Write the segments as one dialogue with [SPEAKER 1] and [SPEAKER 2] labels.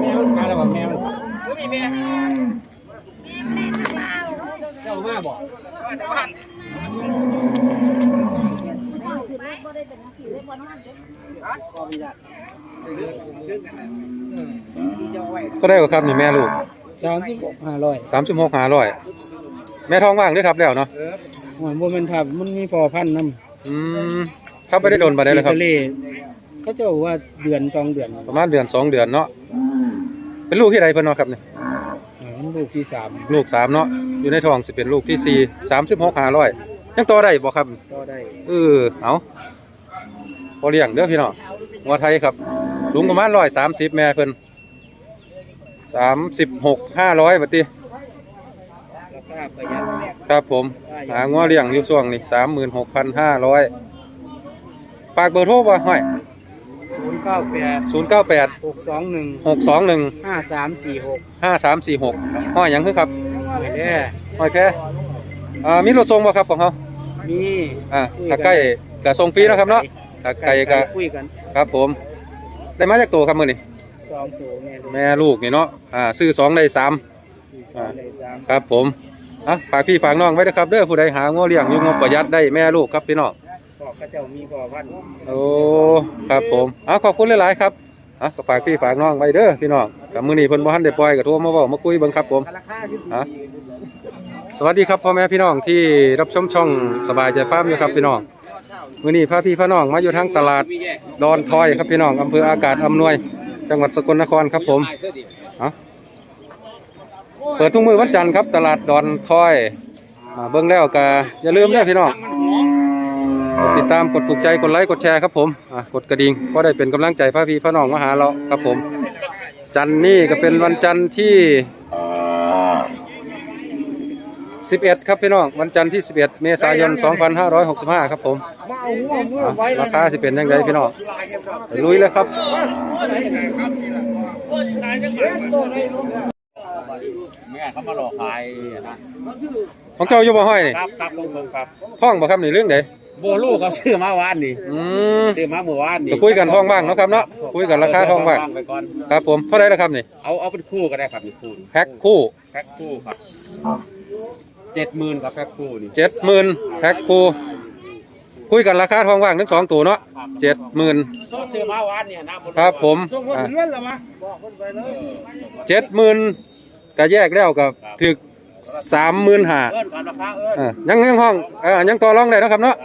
[SPEAKER 1] แม่มันขายแล้วบ่แม่มัน
[SPEAKER 2] มีแม่
[SPEAKER 1] เจ้ามาบ่
[SPEAKER 3] ก็ได้กว่าครับนี่แม่ลูก
[SPEAKER 1] สามสิบหกห้าร้อย
[SPEAKER 3] สามสิบหกหาร้อยแม่ท้องว่างด้วยครับแล้วเนาะ
[SPEAKER 1] หัวโมเมนทับมันมีพอพันธุ์น้ำ
[SPEAKER 3] อืมเข้าไปได้โดนมาได้เลยครับ
[SPEAKER 1] ทะ เลเขาเจ้าว่าเดือนสองเดือน
[SPEAKER 3] ประมาณเดือนสองเดือนเนาะเป็นลูกที่ใดเพิ่นเนาะครับเนี่ย
[SPEAKER 1] อ่ามันลูกที่สาม
[SPEAKER 3] ลูกสามเนาะอยู่ในท้องสิเป็นลูกที่สี่สามสิบหกหาร้อยยังต่อได้บ่ครับ
[SPEAKER 1] ต่อได้
[SPEAKER 3] เออเอาพอเลี้ยงเด้อพี่น้องวัวไทยครับ สูงประมาณร้อยสามสิบแม่เพิ่นสามสิบหกห้าร้อยบาทติ
[SPEAKER 1] ราคาประหยัด
[SPEAKER 3] ครับผม หางัวเลี้ยงอยู่ช่วงนี้สามหมื่นหกพันห้าร้อยฝากเบอร์โทรบ่ห้อย
[SPEAKER 1] ศูนย์ เก้าแปด
[SPEAKER 3] ศูนย์เก้าแปด
[SPEAKER 1] หกสองหนึ่ง
[SPEAKER 3] หกสองหนึ่ง
[SPEAKER 1] ห้าสามสี่หก
[SPEAKER 3] ห้าสามสี่หกห้อยหยังคือครับ
[SPEAKER 1] ไปแน่
[SPEAKER 3] ห้อยแค่อ่ามีรถส่งบ่ครับของเขา
[SPEAKER 1] มี
[SPEAKER 3] อ่าถ้าใกล้ก็ส่งฟรีนะครับเนาะถ้าไกลก็
[SPEAKER 1] คุยกัน
[SPEAKER 3] ครับผม ได้มาจากตัวครับมื้อนี้
[SPEAKER 1] สองตัวแม่ลูก
[SPEAKER 3] แม่ลูกนี่เนาะอ่าซื้อสองได้สาม
[SPEAKER 1] สี่สองได้สาม
[SPEAKER 3] ครับผมอะฝากพี่ฝากน้องไว้นะครับเด้อผู้ใดหางัวเลี้ยงอยู่งบประหยัดได้แม่ลูกครับพี่น้อง
[SPEAKER 1] พ่อเขาเจ้ามีพ่อพันธุ์
[SPEAKER 3] โอ้ครับผมอะขอบคุณหลาย ๆ ครับอะก็ฝากพี่ฝากน้องไว้เด้อพี่น้องกับมื้อนี้เพิ่นบ่ทันได้ปล่อยก็โทรมาเว้ามาคุยเบิ่งครับผม
[SPEAKER 1] ราคาที่
[SPEAKER 3] ฮะ สวัสดีครับพ่อแม่พี่น้องที่รับชมช่องสบายใจฟาร์มอยู่ครับพี่น้องมื้อนี้พาพี่พาน้องมาอยู่ทางตลาดดอนทอยครับพี่น้องอำเภออากาศอำนวย จังหวัดสกลนครครับผมเอาเปิดทุกมือวันจันทร์ครับตลาดดอนทอยอ่าเบิ่งแล้วก็อย่าลืมเด้อพี่น้อง กดติดตามกดถูกใจกดไลค์กดแชร์ครับผมอะกดกระดิ่งก็ได้เป็นกำลังใจพาพี่พาน้องมาหาเราครับผม จันทร์นี่ก็เป็นวันจันทร์ที่ 11 ครับพี่น้องวันจันทร์ที่ 11 เมษายน 2565 ครับผม
[SPEAKER 1] มาเอาหัวมือไว้
[SPEAKER 3] ราคาสิเป็นยังไงพี่น้องไปลุยเลยครับ
[SPEAKER 1] ตัวไหนลูก
[SPEAKER 2] แม่เขามาหลอกขายนะ
[SPEAKER 3] ของเจ้าอยู่บ่ห้อยนี่
[SPEAKER 2] ครับครับผมผมครับ
[SPEAKER 3] ท้องบ่ครับนี่เรื่องใด
[SPEAKER 2] โบลูกเขาซื้อมาวานนี่
[SPEAKER 3] อืม
[SPEAKER 2] ซื้อมาเมื่อวานนี่
[SPEAKER 3] ก็คุยกันท้องบ้างเนาะครับเนาะคุยกันราคาท้องบ้าง
[SPEAKER 2] ไปก่อน
[SPEAKER 3] ครับผมเท่าไหร่ละครับนี่
[SPEAKER 2] เอาเอาเป็นคู่ก็ได้ครับเป็นคู่
[SPEAKER 3] แพ็คคู่
[SPEAKER 2] แพ็คคู่ครับเจ็ดหมื่นครับแพ็คคู่นี่
[SPEAKER 3] 70,000แพ็คคู่คุยกันราคาท้องว่างทั้งสองตัวเนาะ70,000
[SPEAKER 2] โซ่ซื้อมาวานเนี่ยนะ
[SPEAKER 3] ครับผม
[SPEAKER 1] ส่งมา
[SPEAKER 3] อะ
[SPEAKER 1] เลื่อนละมา
[SPEAKER 3] 70,000ก็แยกแล้วกับถึก 35,000
[SPEAKER 2] เอิ้นก่อนราคาเอิ้น
[SPEAKER 3] อะยังยังห้องเอ่อยังต่อรองได้เนาะครับเนาะ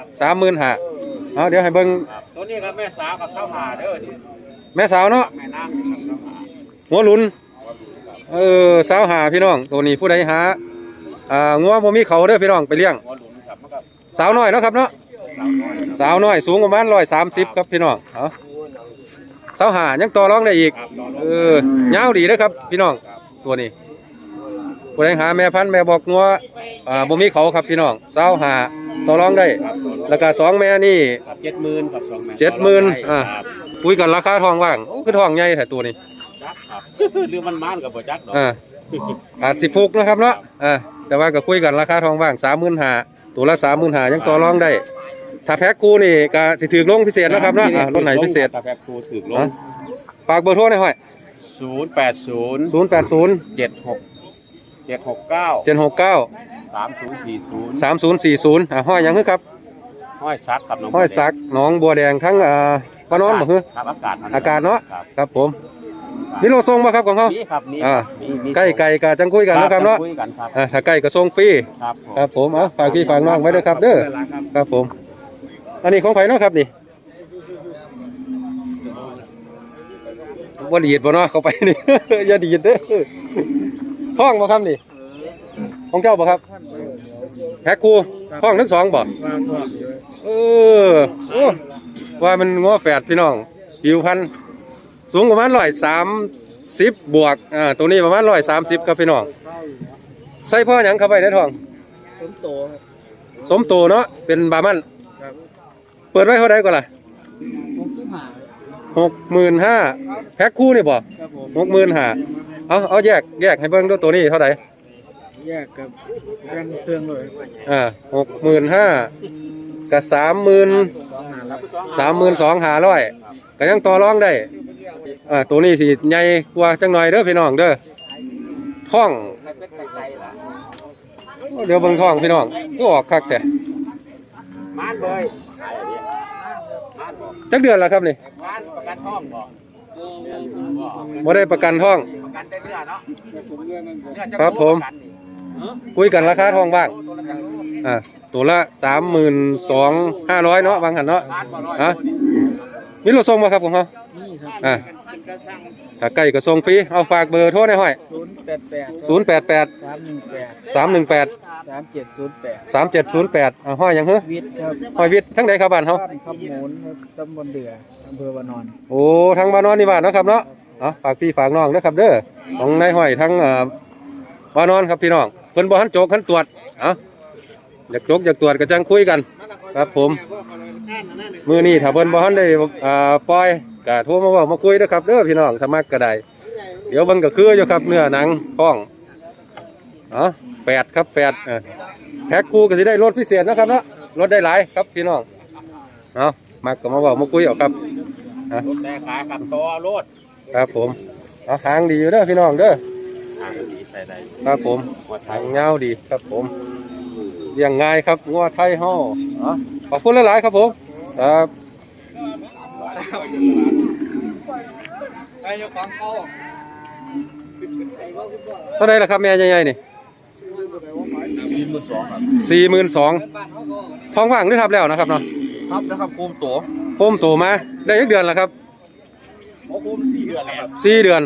[SPEAKER 3] 35,000เอาเดี๋ยวให้เบิ่ง
[SPEAKER 2] ครับตัวนี้ครับแม่สาวกับเช้าหาเด้อนี่
[SPEAKER 3] แม่สาวเนาะ
[SPEAKER 2] แม่นางกับเช้าหา
[SPEAKER 3] หัวหลุนเออสาวหาพี่น้อง ตัวนี้ผู้ใดหาอ่างัวบ่มีเขาเด้อพี่น้องไปเลี้ยง
[SPEAKER 2] หัวหลุนครับมันก็
[SPEAKER 3] สาวน้อยเนาะครับเนาะ
[SPEAKER 2] สาวน้อย
[SPEAKER 3] สาวน้อยสูงประมาณ130ครับพี่น้องเอาสาวหายังต่อรองได้อีก
[SPEAKER 2] ครับรอ
[SPEAKER 3] เออยาวดีเด้อครับ พี่น้องตัวนี้ ผู้ใดหาแม่พันธุ์แม่บอกงัวอ่าบ่มีเขาครับพี่น้องสาวหาต่อรองได้
[SPEAKER 2] ครับรอรอ
[SPEAKER 3] แล้วก็สองแม่นี่
[SPEAKER 2] ครับเจ็ดหมื่นครับสองแม่
[SPEAKER 3] เจ็ดหมื่นอ่า
[SPEAKER 2] ครับ
[SPEAKER 3] คุยกันราคาทองว่างโอ้คือทองใหญ่แต่ตัวนี้
[SPEAKER 2] ครับครับหรือมันมานกับบ่จักดอก
[SPEAKER 3] อ่าอาจสิฟุกนะครับเนาะอ่าแต่ว่าก็คุยกันราคาทองว่างสามหมื่นหาตัวละสามหมื่นหายังต่อรองได้ ถ้าแพ็คคู่นี่ก็สิถือลงพิเศษนะครับเนาะอ่ารถไหนพิเศษ
[SPEAKER 2] ถ้าแพ็คคู่ถึกล
[SPEAKER 3] อะ
[SPEAKER 2] ง
[SPEAKER 3] ฝากเบอร์โทรหน่อยห้อย
[SPEAKER 2] ศูนย์แปดศูนย์
[SPEAKER 3] ศูนย์แปดศูนย์
[SPEAKER 2] เจ็ดหก เจ็ดหกเก้า
[SPEAKER 3] เจ็ดหกเก้า
[SPEAKER 2] สามศูนย์สี่ศูนย์
[SPEAKER 3] สามศูนย์สี่ศูนย์อ่าห้อยหยังคือครับ
[SPEAKER 2] ห้อยซักครับน้อง
[SPEAKER 3] ห้อยสักหนองบัวแดงทั้งอ่าปานอนบ่คือ
[SPEAKER 2] ครับอากาศมัน
[SPEAKER 3] อากาศเนาะ
[SPEAKER 2] ครับ
[SPEAKER 3] ครับผมมีโลทรงบ่ครับของเขา
[SPEAKER 2] นี่ครับนี่
[SPEAKER 3] อ่า
[SPEAKER 2] นี่นี่
[SPEAKER 3] ใกล้ไก่ก็จังคุยกันนะครับเนาะ
[SPEAKER 2] คุยกันครับ
[SPEAKER 3] อ่าถ้าใกล้ก็ส่งฟรี
[SPEAKER 2] ครับผม
[SPEAKER 3] ครับผมเอาฝากพี่ฝากน้องไว้ด้วยครับ เด้อ
[SPEAKER 2] ครับ
[SPEAKER 3] ครับผม อันนี้ของไผเนาะครับนี่ว่าดีดบ่เนาะเข้าไปนี่ อย่าดีดเด้อ ท้องบ่ครับนี่ของเจ้าบ่ครับแพ็คคู่ท้องทั้งสองบ่
[SPEAKER 1] วางทอดอยู่
[SPEAKER 3] เออโอ้ว่ามันง้อแฝดพี่น้องผิวพันธุ์สูงประมาณร้อยสามสิบบวกอ่าตัวนี้ประมาณร้อยสามสิบครับพี่น้องใส่พ่อหยังเข้าไปในท้อง
[SPEAKER 1] ผมโตครับ
[SPEAKER 3] สมโตเนาะเป็นบามัน
[SPEAKER 1] ครับ
[SPEAKER 3] เปิดไว้เท่าไดก่อนล่ะ
[SPEAKER 1] ผมซื้อหา
[SPEAKER 3] หกหมื่นห้าแพ็คคู่นี่บ่
[SPEAKER 1] ครับผม
[SPEAKER 3] หกหมื่นห้า เอาเอาแยกแยกให้เบิ่งด้วยตัวนี้เท่าไหร่
[SPEAKER 1] แยกกับแบ่งเครื่องเลย
[SPEAKER 3] อ่าหกหมื่นห้ากับสามหมื่น
[SPEAKER 1] สองหารับ
[SPEAKER 3] สามหมื่นสองหาร้อยก็ยังต่อรองได้อ่าตัวนี้สิใหญ่กว่าจังหน่อยเด้อพี่น้องเด้อท้องเดี๋ยวเบิ่งท้องพี่น้องก็ออกคักแต่
[SPEAKER 2] มานเลย
[SPEAKER 3] จักเดือนแล้วครับนี่
[SPEAKER 2] มานประกันท้องบ่
[SPEAKER 3] บ่ได้ประกันท้อง
[SPEAKER 2] ประ กันได้เนื้อเนาะเนื้อจะ
[SPEAKER 3] ครับผมคุยกันราคาท้องบ้างอ่าตัวละ32,500เนาะบางหันเนาะ
[SPEAKER 2] ล้านบ่ร้อย
[SPEAKER 3] ฮะมีรถส่งบ่ครับของเขา
[SPEAKER 1] นี่ครับ
[SPEAKER 3] อ่าถ้าใกล้ก็ส่งฟรีเอาฝากเบอร์โทรหน่อยห้อย
[SPEAKER 1] ศูนย์แปดแปด
[SPEAKER 3] 088
[SPEAKER 1] สามหนึ่งแปด
[SPEAKER 3] 318
[SPEAKER 1] สามเจ็ดศูนย์แปด
[SPEAKER 3] 3708อ่าห้อยหยังเหรอ
[SPEAKER 1] วิทย์ครับ
[SPEAKER 3] ห้อยวิทย์ทั้งใดครับบ้านเฮา
[SPEAKER 1] บ้านคำมูลครับตำบลเดืออำเภอวานอน
[SPEAKER 3] โอ้ทั้งบ้านนอนนี่บ้านเนาะครับเนาะ เอาฝากพี่ฝากน้องเด้อครับเด้อของนายห้อยทั้งเอ่อบ้านนอนครับพี่น้องเพิ่นบ่ทันโจกทันตรวจเอาอยากโจกอยากตรวจก็จังคุยกัน ครับผมมือนี้ถ้าเพิ่นบ่ทันได้ปล่อยก็โทรมาเว้ามาคุยเด้อครับเด้อพี่น้องถ้ามักก็ได้เดี๋ยวเบิ่งก็คืออยู่ครับเนื้อหนังท้องเอ้าแปดครับแปดแพ็คคู่ก็สิได้ลดพิเศษนะครับเนาะลดได้หลายครับพี่น้องเอามักก็มาเว้ามาคุยเอาครับ
[SPEAKER 2] รถแต่ขายกับตัวรถ
[SPEAKER 3] ครับผมเอาหางดีอยู่เด้อพี่น้องเด้อ
[SPEAKER 2] ทางดีใส่ได้
[SPEAKER 3] ครับผม
[SPEAKER 2] หัวไท
[SPEAKER 3] หายงเงาวดีครับผมเลี้ยงง่ายครับงัวไทยห่ออ๋อขอบคุณหลายๆครับผมครับ
[SPEAKER 2] ไอ้เจ้าของเก่า
[SPEAKER 3] เท่าไหรล่ะครับแม่ใหญ่ๆนี่
[SPEAKER 2] สี่หมื่นสองครับ
[SPEAKER 3] สี่หมื่นสองท้องว่างหรือทับแล้วนะครับเนาะ
[SPEAKER 2] ครับนะครับโคมตัว
[SPEAKER 3] โฮมโตมาได้ยักเดือนแล้วครับ
[SPEAKER 2] โอ้โคมสี่เดือนแล้วครับ
[SPEAKER 3] สี่เดือน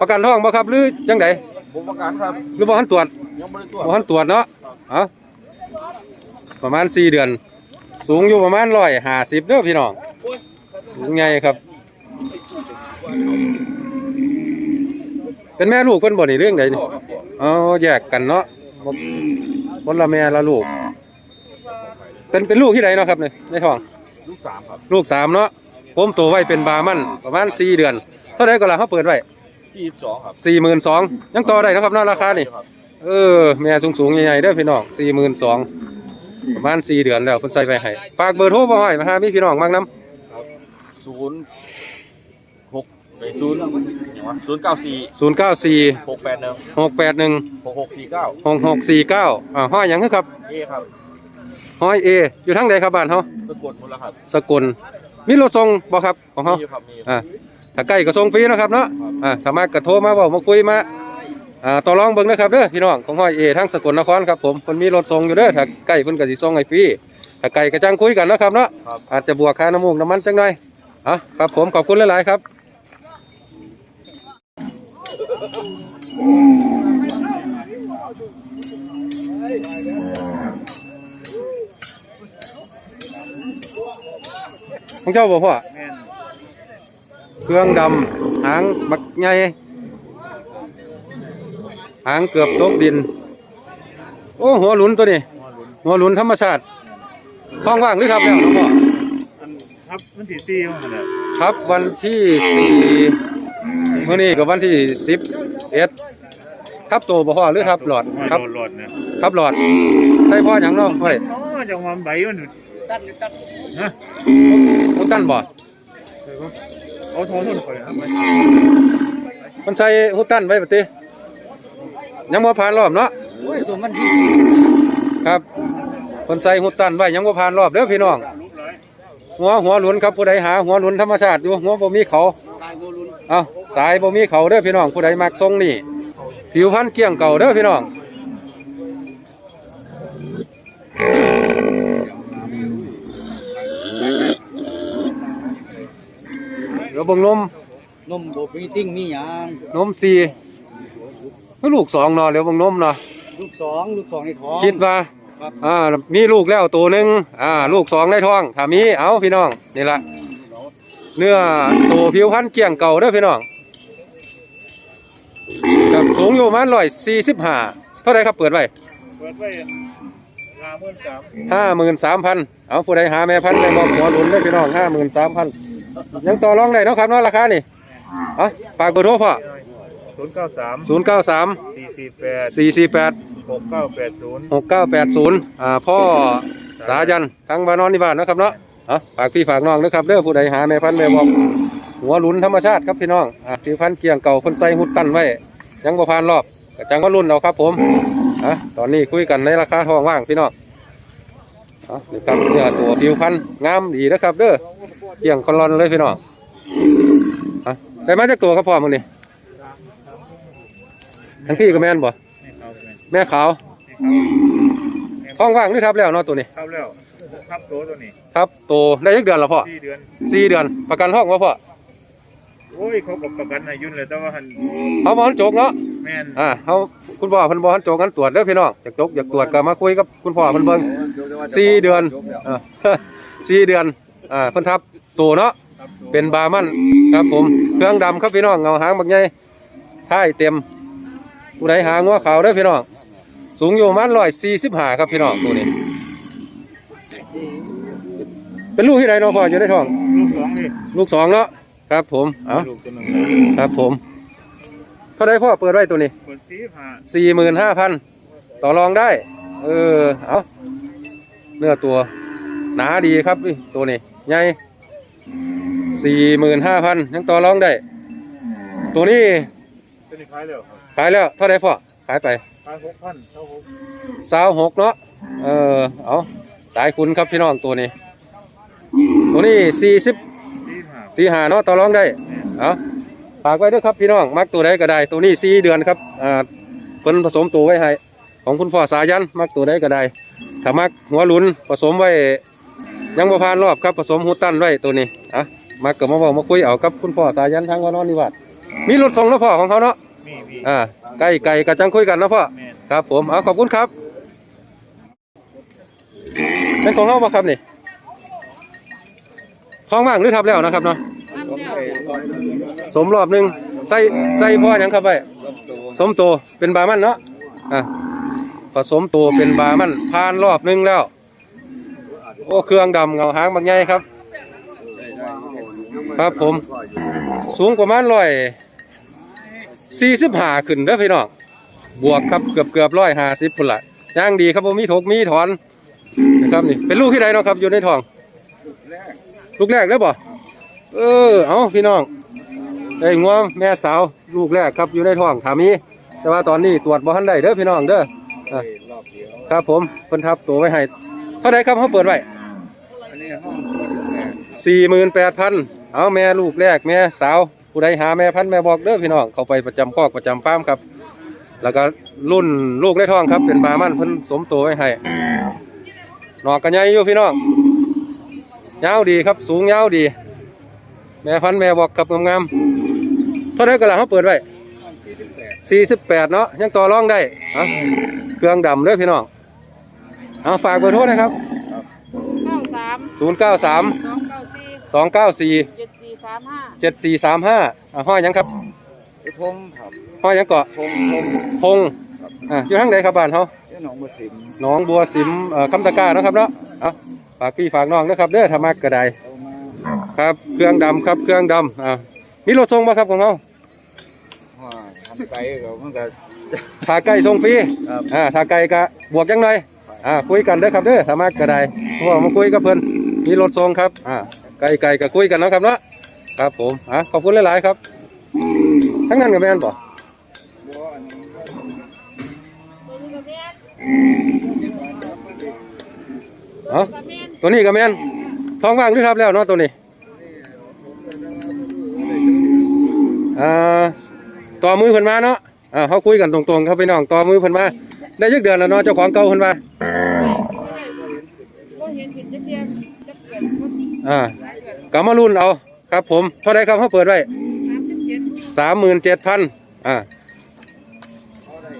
[SPEAKER 3] ประกันท้องบ่ครับหรือจังได
[SPEAKER 2] ผมประกันครับ
[SPEAKER 3] หรือบ่ทันตรวจ
[SPEAKER 2] ยังไม่ได้ตรวจ
[SPEAKER 3] บ่ทันตรวจเนาะเอาประมาณสี่เดือน สูงอยู่ประมาณร้อยห้าสิบเด้อพี่น้องสูงใหญ่ครับ เป็นแม่ลูกเพิ่นบ่นี่เรื่องใดนี่อ๋อแยกกันเนาะบ่คนละแม่ละลูก เป็นเป็นลูกที่ใดเนาะครับนี่ในท้อง
[SPEAKER 2] ลูกสามครับ
[SPEAKER 3] ลูกสามเนาะผ มโตไว้เป็นบามันประมาณสี่เดือน เท่าไดก็ล่ะเขาเปิดไว้
[SPEAKER 2] สี่สิบสองครับ
[SPEAKER 3] สี่หมื่นสองยังต่อได้เนาะครับเนาะราคานี่
[SPEAKER 2] ครับ
[SPEAKER 3] เออแม่สูงสูงๆใหญ่ๆเด้อพี่น้องสี่หมื่นสองประมาณสี่เดือนแล้วเพิ่นใส่ไว้ให้ฝากเบอร์โทรบ่ให้มาหาพี่พี่น้องมากนํ
[SPEAKER 2] ศูนย์หกศูนย์อย่างวะศูนย์เก้าสี่
[SPEAKER 3] ศูนย์เก้าสี่
[SPEAKER 2] หกแปดหนึ่ง
[SPEAKER 3] หกแปดหนึ่ง
[SPEAKER 2] หกหกสี่เก้า
[SPEAKER 3] หกหกสี่เก้าอ่าห้อยหยังคือครับ
[SPEAKER 2] เอครับ
[SPEAKER 3] ห้อยเออยู่ทั้งใดครับบ้านเฮา
[SPEAKER 2] สะกดหมดแล้วครับ
[SPEAKER 3] สกล มีรถส่งบ่ครับของเฮา
[SPEAKER 2] มีอยู่ครับมีอยู่
[SPEAKER 3] อ่าถ้าใกล้ก็ส่งฟรีเนาะครับเนาะอ่าสามารถก็โทรมาเว้ามาคุยมาอ่าต่อรองเบิ่งนะครับเด้อพี่น้องของห้อยเอทั้งสกลนครครับผมเพิ่นมีรถส่งอยู่เด้อถ้าใกล้เพิ่นก็สิส่งให้ฟรีถ้าไกลก็จังคุยกันเนาะครับเนาะ
[SPEAKER 2] ครับ
[SPEAKER 3] อาจจะบวกค่าน้ำมูกน้ำมันจังหน่อยอะครับผมขอบคุณหลายๆครับ ของเจ้าบ่พ่อเครื่องดำหางบักใหญ่หางเกือบตกดิน โอ้หัวหลุนตัวนี้ หัวหลุนธรรมชาติท้องว่างหรือครับแล้วน้องพ่อ
[SPEAKER 2] ครับมันสีตีมันเลย
[SPEAKER 3] ครับวันที่สี่มื่อนี้กับวันที่สิบเอ็ดครับโตบ่พ่อหรือครับหลอดครับ
[SPEAKER 2] โหลดนะ ครับ
[SPEAKER 3] หลอดใส่พ่อหยังเนาะไว้
[SPEAKER 2] อ๋อจังหวะใบมัน ตัดตัดฮะ
[SPEAKER 3] มันตั้นบ่
[SPEAKER 2] เอาทอทุนไปครับ
[SPEAKER 3] มันใส่หุตั้นไว้ปฏิยังบ่ผ่านรอบเนาะ
[SPEAKER 1] โอ้ยสมวันที่
[SPEAKER 3] ครับคนใส่หุตั้นไว้ยังบ่ผ่านรอบเด้อพี่น้องหัวหัวหลุนครับผู้ใดหาหัวหลุนธรรมชาติอยู่หัวบ่มีเขา
[SPEAKER 1] ตายโบรุน
[SPEAKER 3] เอาสายบ่มีเขาเด้อพี่น้องผู้ใดมักทรงนี่ผิวพรรณเกลี้ยงเก่าเด้อพี่น้อง ดี๋ยวเบิ่งนม
[SPEAKER 1] นมโบฟีติ้งนี่ยัง
[SPEAKER 3] นมสี่คือลูกสองเนาะเดี๋ยวเบิ่งนมเนาะ
[SPEAKER 1] ลูกสองลูกสองในท้อง
[SPEAKER 3] คิดว่า
[SPEAKER 1] ครับ
[SPEAKER 3] อ่ามีลูกแล้วตัวหนึ่งอ่าลูกสองในท้องถ้ามีเอาพี่น้องนี่ละเนื้อตัวผิวพรรณเกลี้ยงเก่าเด้อพี่น้องกับสูงอยู่ประมาณร้อยสี่สิบห้าเท่าไรครับเปิดไว้
[SPEAKER 2] เปิดไปห้าหมื่นสาม
[SPEAKER 3] ห้าหมื่นสามพันเอาผู้ใดหาแม่พันธุ์ในบอกหัวหลุนได้อพี่น้องห้าหมื่นสามพัน ยังต่อรองได้เนาะครับเนาะราคานี่เอาฝากเบอร์โทรพ่อ
[SPEAKER 2] ศูนย์เก้าสาม
[SPEAKER 3] ศูนย์เก้าสาม
[SPEAKER 2] สี่สี่แปด
[SPEAKER 3] สี่สี่แปด
[SPEAKER 2] หกเก้าแปดศูนย์
[SPEAKER 3] หกเก้าแปดศูนย์อ่าพ่อสายันทั้งบ้านนอนที่บ้านเนาะครับเนาะเอาฝากพี่ฝากน้องนะครับเด้อผู้ใดหาแม่พันธุ์แม่บอกหัวหลุนธรรมชาติครับพี่น้องอะผิวพันธุ์เกลียงเก่าคนใส่หุดตั้นไว้ ยังบ่ผ่านรอบก็จังว่ารุ่นเอาครับผมอะตอนนี้คุยกันในราคาทองว่างพี่น้อง อะนี่ครับเนื้อตัวผิวพันธุ์งามดีนะครับ เด้อเกลียงคอนรอนเลยพี่น้องอะได้มาจากตัวครับพ่อมึงนี่ทั้งที่ก็แม่นบ่แม่ขาวท้องว่างหรือทับแล้วเนาะตัวนี้
[SPEAKER 4] ครับแล้วครับโตตัวนี้
[SPEAKER 3] ครับโตได้ยักเดือนแล้วพ่อ
[SPEAKER 4] สี่เดือน
[SPEAKER 3] สี่เดือน ประกันห้องวะพ่อ
[SPEAKER 4] โอ้ยเขากับประกันอายุนเลยแต่ว่าหัน
[SPEAKER 3] เขาบอลโจกเนาะ
[SPEAKER 4] แม่น
[SPEAKER 3] อ่าเขาคุณพ่อเพิ่นบอลโจกกันตรวจเด้อพี่น้องอยากจกอยากตรวจก็มาคุยกับคุณพ่อเพิ่นเบิ่งสี่เดือนอ่าสี่เดือนอ่าเพิ่นทับโตเนาะเป็นบามันครับผมเครื่องดำครับพี่น้องเงาหางบักใหญ่ท้ายเต็มผู้ใดหางัวขาวเด้อพี่น้องสูงอยู่ประมันร้อยสี่สิบห้าครับพี่น้องตัวนี้ เป็นลูกที่ไหนเนาะพ่ออยู่ในท้อง
[SPEAKER 4] ลูกสองนี่
[SPEAKER 3] ลูกสองเนาะครับผม เอ้า
[SPEAKER 4] ลูกตัวหนึ่ง
[SPEAKER 3] ครับผม เท่าไดพ่อเปิดไว้ตัวนี้
[SPEAKER 4] คนสี่ห้า
[SPEAKER 3] สี่หมื่นห้าพันต่อรองได้ เออ เอาเนื้อตัว หนาดีครับนี่ตัวนี้ใหญ่สี่หมื่นห้าพันยังต่อรองได้ ตัวนี้
[SPEAKER 4] ตัวนี้ขายแล้วครับ
[SPEAKER 3] ขายแล้วเท่าไดพ่อขายไป
[SPEAKER 4] ขายหกพันเท่าหก
[SPEAKER 3] สาวหกเนาะเออเอาสายคุณครับพี่น้องตัวนี้ ตัวนี้สี่สิบ
[SPEAKER 4] สี่ห้า
[SPEAKER 3] เนาะต่อรองได้เอาากไว้ด้วยครับพี่น้องมักตัวใดก็ได้ ตัวนี้สี่เดือนครับอ่าเพิ่นผสมตัวไว้ให้ของคุณพ่อสายันมักตัวใดก็ได้ถ้ามักหัวหลุนผสมไว้ยังบ่ผ่านรอบครับผสมหูตั้นไว้ตัวนี้อะมักกับมาบอกมาคุยเอากับคุณพ่อสายันทางวานอนนิวัดมีรถส่งแล้วพ่อของเขาเนาะ
[SPEAKER 4] มีมี
[SPEAKER 3] อ่าใกล้ไก่กะจังคุยกันนะพ่อ
[SPEAKER 4] แม่น
[SPEAKER 3] ครับ ผมเอาขอบคุณครับเป็นของเขาปะครับนี่ท้องว่างหรือทับแล้วนะครับเนาะ สมรอบหนึ่งใส่ใส่พ่อหยังครับไปสมโตเป็นบามันเนาะอะผสมโตเป็นบามันผ่านรอบหนึ่งแล้ว โอ้เครื่องดำเงาหางบางใหญ่ครับ ครับผม สูงประมาณร้อยสี่สิบห้าขึ้นเด้อพี่น้องบวกครับเกือบเกือบร้อยห้าสิบปุ่นละย่างดีครับผมมีถกมีถอนนะครับนี่เป็นลูกที่ใดเนาะครับอยู่ในท้อง ลูกแรกแล้วบ่เออ เอาพี่น้อง ได้งัวแม่สาวลูกแรกครับอยู่ในท้องถามีแต่ว่าตอนนี้ตรวจบ่ทันได้เด้อพี่น้องเด้ออะครับผมเพิ่นทับตัวไว้ให้เท่าไหร่ครับเขาเปิดไว้
[SPEAKER 1] อันนี้ห้องสวยแม่
[SPEAKER 3] สี่หมื่นแปดพันเอาแม่ลูกแรกแม่สาวผู้ใดหาแม่พันธุ์แม่บอกเด้อพี่น้องเขาไปประจำคอกประจำฟาร์มครับ แล้วก็รุ่นลูกในท้องครับ เป็นบามันเพิ่นสมตัวไว้ให้หนอกกันใหญ่อยู่พี่น้องยาวดีครับสูงยาวดี แม่พันธุ์แม่บอกกับงามๆ เท่าไหร่ก็ล่ะเขาเปิดไว้
[SPEAKER 1] สี่สิบแปด
[SPEAKER 3] สี่สิบแปดเนาะยังต่อรองได้เอาเครื่องดำเด้อพี่น้องเอาฝากเบอร์โทรนะครับ
[SPEAKER 5] เก้าสาม
[SPEAKER 3] ศูนย์เก้าสาม
[SPEAKER 5] สองเก้าสี่
[SPEAKER 3] สองเก้าสี่
[SPEAKER 5] เจ็ดสี่สามห้า
[SPEAKER 3] เจ็ดสี่สามห้าห้อยหยังครับ
[SPEAKER 1] ไอ้พงครับ
[SPEAKER 3] ห้อยหยังเกาะ
[SPEAKER 1] พงพง
[SPEAKER 3] พงอะอยู่ทางไหนครับบ้านเขา
[SPEAKER 1] ไอ้หนองบัวสิม
[SPEAKER 3] หนองบัวสิมเอ่อคำตะกร้าเนาะครับเนาะเอาฝากพี่ฝากน้องนะครับเด้อธรรมะกระได
[SPEAKER 1] เอามา
[SPEAKER 3] ครับเครื่องดำครับเครื่องดำอ่ามีรถส่งบ่ครับของเขา
[SPEAKER 1] ว่าทำ ไก่ก็มันก็
[SPEAKER 3] ถ้าไก่ส่งฟรี
[SPEAKER 1] ครับ
[SPEAKER 3] อ่าถ้าไก่ก็บวกยังหน่อยอ่าคุยกันเด้อครับเด้อธรรมะกระไดพวกมาคุยกับเพิ่นมีรถส่งครับอ่าไก่ไก่ก็คุยกันเนาะครับเนาะครับผมอะขอบคุณหลายๆครับ ทั้งนั้นกับแม่นบ่
[SPEAKER 1] บัวอันนี้
[SPEAKER 5] ตัวนี้ก็แม่น
[SPEAKER 3] เอ้า
[SPEAKER 5] ก็แม่น
[SPEAKER 3] ตัวนี้กับแม่นท้องว่างหรือครับแล้วเนาะตัวนี้อ่า ต่อมือเพิ่นมาเนาะอ่าเขาคุยกันตรงๆครับพี่น้องต่อมือเพิ่นมาได้ยักเดือนแล้วเนาะเจ้าของเก่าเพิ่นมาอ่าก็มารุ่นเอาครับ ผมเท่าไรครับเขาเปิดไว้
[SPEAKER 5] สามสิบเจ็ด
[SPEAKER 3] สามหมื่นเจ็ดพันอ่า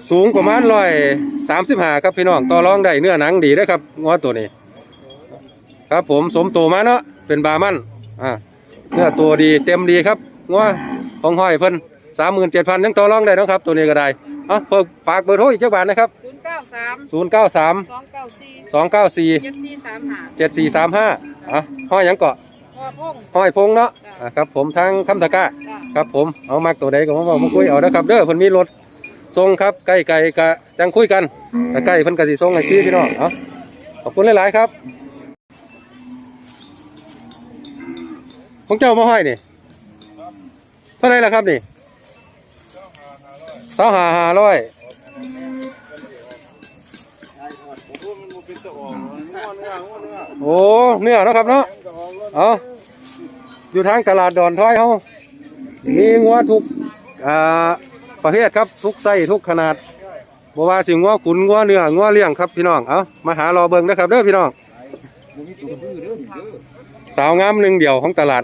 [SPEAKER 3] สูงประมาณร้อยสามสิบห้าครับพี่น้องต่อรองได้เนื้อหนังดีได้ครับงอตัวนี้ ครับผมสมโตมาเนาะเป็นบามันอ่าเนื้อตัวดีเต็มดีครับงอของห้อยเพิ่น สามหมื่นเจ็ดพันยังต่อรองได้เนาะครับ ตัวนี้ก็ได้เอะเพิ่มฝากเบอร์โทรอีกเจ้าบาทนะครับ
[SPEAKER 5] ศูนย์เก้าสาม
[SPEAKER 3] ศูนย์เก้าสาม
[SPEAKER 5] สองเก้าสี่
[SPEAKER 3] สองเก้าสี่
[SPEAKER 5] เจ็ดสี่สามห้า
[SPEAKER 3] เจ็ดสี่สามห้าอะห้อยหยังเกาะ
[SPEAKER 5] พ่อพงษ์
[SPEAKER 3] ห้อยพงเนาะ
[SPEAKER 5] จ้ะ
[SPEAKER 3] อะครับผมทางคำตะกร้า
[SPEAKER 5] จ้ะ
[SPEAKER 3] ครับผมเอามากตัวใดก็มาบอกมาคุยเอานะครับเด้อเพิ่นมีรถส่งครับใกล้ไก่กะจังคุยกันแต่ใกล้เพิ่นก็สิส่งให้พี่พี่น้องเอาขอบคุณหลาย ๆ ครับของเจ้ามาห้อยนี่เท่าไหรล่ะครับนี่ สาวหาหาร้อยโอ้เนื้อเนาะครับเนาะเอาอยู่ทางตลาดดอนท้อยเฮามีงัวทุกอ่าประเภทครับทุกไส้ทุกขนาดบ่ว่าสิงัวขุนงัวเนื้องัวเลี้ยงครับพี่น้องเอามาหารอเบิงนะครับเด้อพี่น้อง สาวงามหนึ่งเดียวของตลาด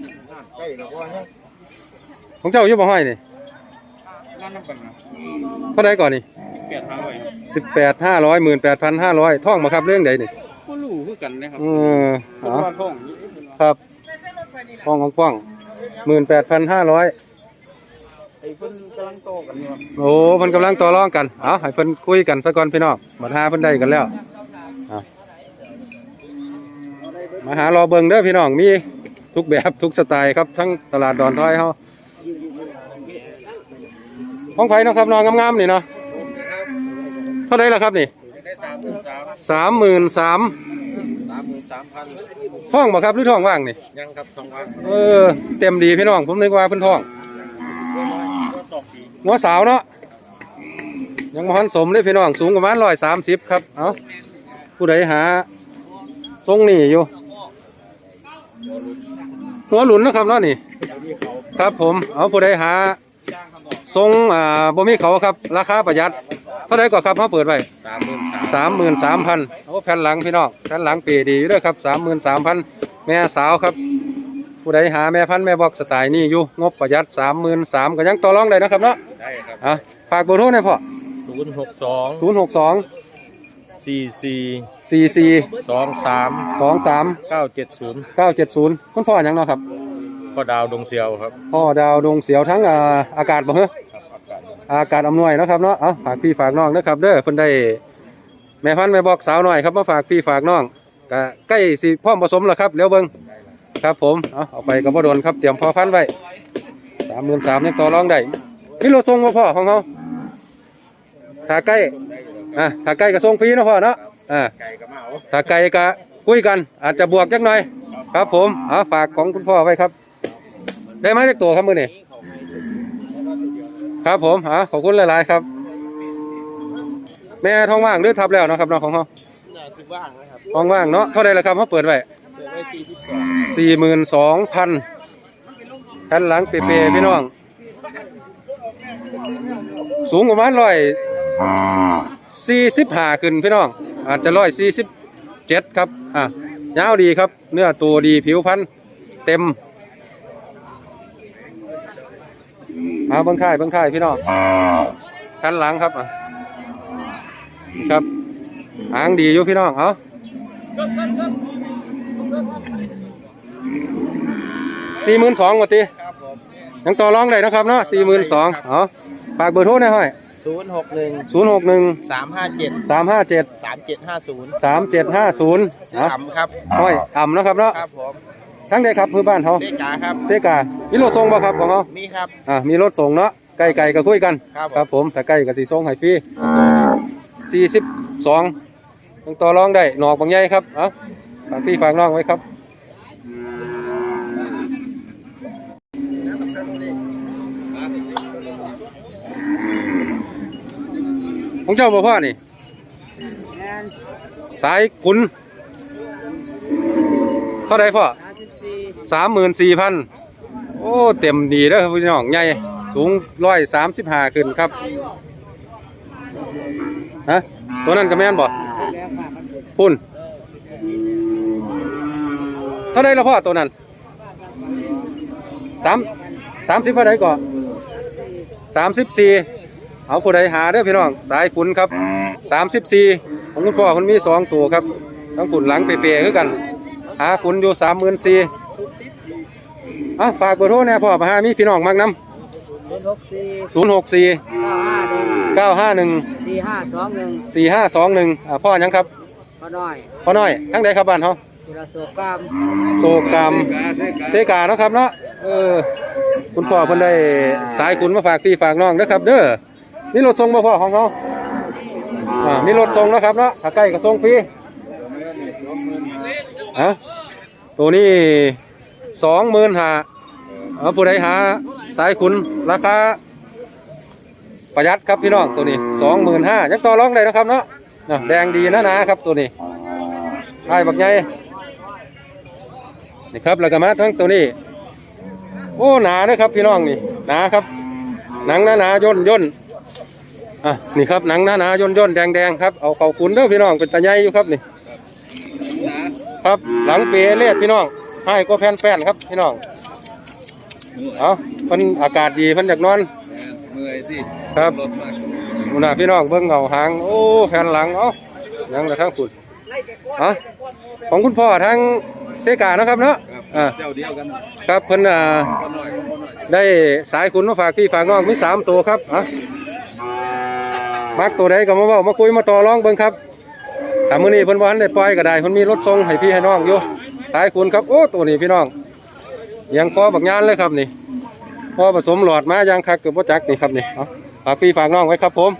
[SPEAKER 1] ใกล้แล้วก็เนี่ย
[SPEAKER 3] ของเจ้าอยู่บ่ห้อยนี่
[SPEAKER 2] นั่นน้ำกันนะ
[SPEAKER 3] เท่าไรก่อนนี่
[SPEAKER 2] แปดห้าร้อย
[SPEAKER 3] สิบแปดห้าร้อยหมื่นแปดพันห้าร้อยท่องมาครับเรื่องใดนี่
[SPEAKER 2] ก็รู้คือกันนะครับ
[SPEAKER 3] เออ
[SPEAKER 2] เพราะ
[SPEAKER 3] เอา
[SPEAKER 2] ว่าท่อง
[SPEAKER 3] ครับห้องของฟ้องหมื่นแปดพันห้าร้อย
[SPEAKER 2] ไอ้เพิ่นกำลังโตกันอยู่
[SPEAKER 3] โอ้เพิ่นกำลังต่อรองกันเอาให้เพิ่นคุยกันซะก่อนพี่น้องบัดหาเพิ่นได้กันแล้วเอามาหารอเบิ่งเด้อพี่น้องมี ทุกแบบทุกสไตล์ครับทั้งตลาดดอนท้อยเฮาห้องไผเนาะครับน้องงามๆนี่เนาะเท่าไหร่ล่ะครับนี่
[SPEAKER 1] ได้สามหมื่นสาม
[SPEAKER 3] สามหมื่นสาม
[SPEAKER 1] สามหมื่นสามพัน
[SPEAKER 3] ท่องบ่ครับหรือท่องว่างนี่
[SPEAKER 1] ยังครับสองพัน
[SPEAKER 3] เออเต็มดีพี่น้องผมนึกว่าเพิ่นท่อง
[SPEAKER 2] ก็สอบสี
[SPEAKER 3] หัวสาวเนาะยังบ่ทันสมเลยพี่น้องสูงประมาณร้อยสามสิบครับเอาผู้ใดหาทรงนี่อยู่ หัวหลุนนะครับเนาะนี่ ครับผมเอาผู้ใดหาทรงอ่าบ่มีเขาครับ ราคาประหยัดเท่าใดก็ครับเขาเปิดไว้
[SPEAKER 1] สามหมื่นสาม
[SPEAKER 3] สามหมื่นสามพันโอ้แผ่นหลังพี่น้องแผ่นหลังปีดีอยู่เด้วยครับสามหมื่นสามพันแม่สาวครับ ผู้ใดหาแม่พันธุ์แม่บอกสไตล์นี่อยู่งบประหยัดสามหมื่นสามก็ยังต่อรองได้นะครับเนาะ
[SPEAKER 1] ได้ครับ
[SPEAKER 3] อะฝากเบอร์โทรหน่อยพ่อ
[SPEAKER 2] ศูนย์หกสอง
[SPEAKER 3] ศูนย์หกสอง
[SPEAKER 2] สี่สี่
[SPEAKER 3] สี่สี่
[SPEAKER 2] สองสาม
[SPEAKER 3] สองสาม
[SPEAKER 2] เก้าเจ็ดศูนย์
[SPEAKER 3] เก้าเจ็ดศูนย์คุณพ่อหยังเนาะครับ
[SPEAKER 2] ก็ดาวดงเซียวครับ
[SPEAKER 3] พ่อดาวดงเสียวทั้งอ่าอากาศบ่เหรอ
[SPEAKER 2] ครับอากาศ
[SPEAKER 3] อากาศอำนวยเนาะครับเนาะเอาฝากพี่ฝากน้องนะครับ เด้อเพิ่นได้แม่พันธุ์แม่บอกสาวหน่อยครับมาฝากพี่ฝากน้องก็ใกล้สิพร้อมผสมแล้วครับเดี๋ยวเบิ่งครับผมเอาเอาไปกับบ่โดนครับเตรียมพอพันธุ์ไว้สามหมื่นสามยังต่อรองได้มีรถส่งมาพ่อของเขาถ้าใกล้ อะถ้าใกล้ก็ส่งฟรีเนาะพ่อเนาะอ่า
[SPEAKER 1] ไก่กับเมา
[SPEAKER 3] ถ้าไกลก็คุยกัน อาจจะบวกจักหน่อย ครับผมเอาฝากของคุณพ่อไว้ครับ ได้ไหมจักตัวครับมือนี่ครับผมเอาขอบคุณหลายๆครับ แม่ท้องว่างหรือทับแล้วเนาะครับเนาะของเขา
[SPEAKER 2] น่าสิว่างนะครับ
[SPEAKER 3] ท้องว่างเนาะเท่าไรล่ะครับเขาเปิดไว้
[SPEAKER 2] เปิดไว้สี่สิบสอง
[SPEAKER 3] สี่หมื่นสองพันชั้นหลังเปเปพี่น้อง สูงประมาณร้อย สี่สิบห้าขึ้นพี่น้อง อาจจะร้อยสี่สิบเจ็ดครับ อะยาวดีครับ เนื้อตัวดีผิวพรรณเต็มเอาเบิ้งค่ายเบิ้งค่ายพี่น้องชั้นหลังครับอะนี่ครับหางดีอยู่พี่น้องเอาสี่หมื่นสองวะตียังต่อรองได้นะครับเนาะสี่หมื่นสองเอาฝากเบอร์โทรหน่อยห้อย
[SPEAKER 2] ศูนย์หกหนึ่ง
[SPEAKER 3] ศูนย์หกหนึ่ง
[SPEAKER 2] สามห้าเจ็ด
[SPEAKER 3] สามห้าเจ็ด
[SPEAKER 2] สามเจ็ดห้าศูนย์
[SPEAKER 3] สามเจ็ดห้าศูนย์
[SPEAKER 2] สีดำครับ
[SPEAKER 3] ห้อยอ่ำเนาะครับเนาะ
[SPEAKER 2] ครับผม
[SPEAKER 3] ทั้งใดครับพื้นบ้านเขา
[SPEAKER 2] เซกาครับ
[SPEAKER 3] เซกามีรถส่งบ่ครับของเขา
[SPEAKER 2] มีครับ
[SPEAKER 3] อ่ามีรถส่งเนาะไก่ไก่ก็คุยกัน
[SPEAKER 2] ครับผม
[SPEAKER 3] ครับผมแต่ไก่กับสีส่งให้ฟรีสี่สิบสองยังต่อรองได้หนอกบางใหญ่ครับเอาฝากพี่ฝากน้องไว้ครับ ของเจ้าบ่พ่อนี่
[SPEAKER 5] งาน
[SPEAKER 3] สายขุนเท่าไรพ่อ
[SPEAKER 5] สามสิบสี่
[SPEAKER 3] สามหมื่นสี่พันโอ้เต็มดีเด้อพี่น้องใหญ่สูงร้อยสามสิบห้าขึ้นครับฮะตัวนั้นก็แม่นบ่
[SPEAKER 5] แล้วฝากกัน
[SPEAKER 3] พุ่นเท่าไรละพ่อตัวนั้นสามสามสิบเท่าไรก่อนสามสิบสี่ เอาผู้ใดหาเด้อพี่น้องสายขุนครับสามสิบสี่ของคุณพ่อคุณมีสองตัวครับทั้งขุนหลังเปรย์ๆคือกัน หาคุณอยู่สามหมื่นสี่อะฝากเบอร์โทรแน่พ่อมาหามีพี่น้องมากน้
[SPEAKER 1] ศูนย์หกสี่ำ
[SPEAKER 3] ศูนย์หกสี่
[SPEAKER 1] เก้าห้าหนึ่ง
[SPEAKER 3] เก้าห้าหนึ่ง
[SPEAKER 1] สี่ห้าสองหนึ่ง
[SPEAKER 3] สี่ห้าสองหนึ่งอ่าพ่อหยังครับ
[SPEAKER 1] ก็น้อย
[SPEAKER 3] พ่อน้อยทั้งใดครับบ้านเขา
[SPEAKER 1] จุฬาโศกกรรม
[SPEAKER 3] โซกามเซกาเนาะครับเนาะเออคุณพ่อเพิ่นได้สายคุณมาฝากพี่ฝากน้องนะครับเด้อ มีรถส่งมาพ่อของเขาอ่ามีรถส่งนะครับเนาะถ้าใกล้ก็ส่งฟรีอะตัวนี้สองหมื่นหาเอาผู้ใดหาสายคุณราคาประหยัดครับพี่น้องตัวนี้สองหมื่นห้ายังต่อรองได้นะครับเนาะแดงดีนะนะครับตัวนี้ไอ้บักใหญ่นี่ครับแล้วก็มาทั้งตัวนี้ โอ้หนาเด้อครับพี่น้องนี่หนาครับ หนังหนาหนาย่นย่น อะนี่ครับหนังหนาหนาย่นย่นแดงแดงครับเอาเขาคุณเด้อพี่น้องเป็นตาใหญ่อยู่ครับนี่ครับหลังเปรเลดพี่น้องให้ก็แผ่นแป้นครับพี่น้องเอาเพิ่นอากาศดีเพิ่นอยากนอน
[SPEAKER 6] เมื่อยสิ
[SPEAKER 3] ครับ
[SPEAKER 6] รถมาก
[SPEAKER 3] นู่นน่ะพี่น้องเบิ่งเงาหางโอ้แผ่นหลังเอ้ายังกระทั่งฝุ่นอะของคุณพ่อทั้งเซกาเนาะครับเนาะอ่า
[SPEAKER 6] เจ้าเดียวกัน
[SPEAKER 3] ครับเพิ่นอ่า
[SPEAKER 6] ก็หน่อยก็หน่อย
[SPEAKER 3] ได้สายคุณมาฝากพี่ฝากน้องมีสามตัวครับอะ มักตัวใดก็มาเว้ามาคุยมาต่อรองเบิ่งครับถ้ามื้อนี้เพิ่นบ่ทันได้ปล่อยก็ได้เพิ่นมีรถส่งให้พี่ให้น้องอยู่ตายคุณครับโอ้ตัวนี้พี่น้องยังคอบักยานเลยครับนี่พอผสมหลอดมายังคักเกือบบ่จักนี่ครับนี่เอาฝากพี่ฝากน้องไว้ครับผม